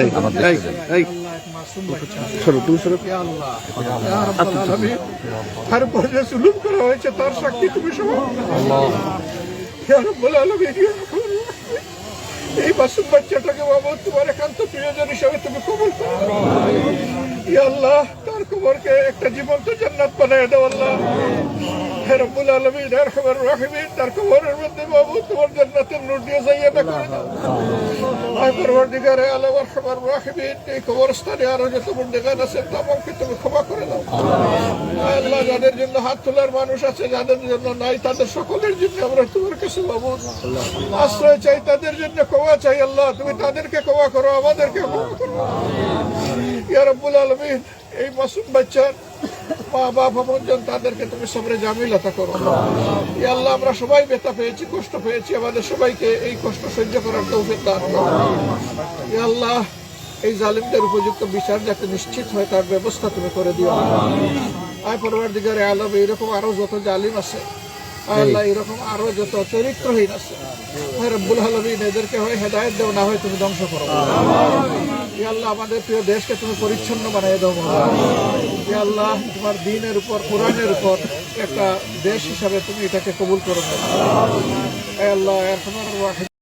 এই, আমার এই, এই, মাসুম বাচ্চা সরো, তুমি সরো। ইয়া আল্লাহ। ইয়া রাব্বুল আলামিন তার উপরে যে জুলুম করা হয়েছে তার সাক্ষী তুমি। এই মাসুম বাচ্চাটাকে বাবা তোমার একান্ত প্রিয়জন হিসাবে তুমি কবুল করো। আল্লাহ তার কবরকে একটা জীবন্ত জান্নাত বানায় দাও আল্লাহ। হে রব্বুল আলামিন রাহিমিন তার কবরের মধ্যে বাবু তোমার জান্নাতের নূর দিয়ে যাইয়াটা করে দাও আয় পরবর্তীকারে রাহিমিন এই কবরস্থানে আরও যত আছে তামামকে তুমি ক্ষমা করে দাও। আল্লাহ যাদের জন্য হাত তোলার মানুষ আছে যাদের জন্য নাই তাদের সকলের জন্য আমরা তোমার কাছে বাবু। আশ্রয় চাই তাদের জন্য ক্ষমা চাই আল্লাহ তুমি তাদেরকে ক্ষমা করো আমাদেরকে ক্ষমা করো। ইয়া রব্বুল আলমিন এই মাসুম বাচ্চার মা বাপ আপনজন তাদেরকে তুমি সবরে জামিলতা করো। আল্লাহ, আমরা সবাই ব্যথা পেয়েছি, কষ্ট পেয়েছি, আমাদের সবাইকে এই কষ্ট সহ্য করার তৌফিক দান আল্লাহ, এই জালিমদের উপযুক্ত বিচার যাতে নিশ্চিত হয়, তার ব্যবস্থা তুমি করে দিও। আয় পরবার দিগারে আলম এইরকম আরও যত জালিম আছে আল্লাহ, এরকম আরও যত চরিত্রহীন আছে রব্বুল আলমিন, এদেরকে হয় হেদায়ত দেও, না হয় তুমি ধ্বংস করো। আল্লাহ আমাদের প্রিয় দেশকে তুমি পরিচ্ছন্ন বানিয়ে দাও। আল্লাহ তোমার দিনের উপর, কোরআনের উপর একটা দেশ হিসাবে তুমি এটাকে কবুল করবে আল্লাহ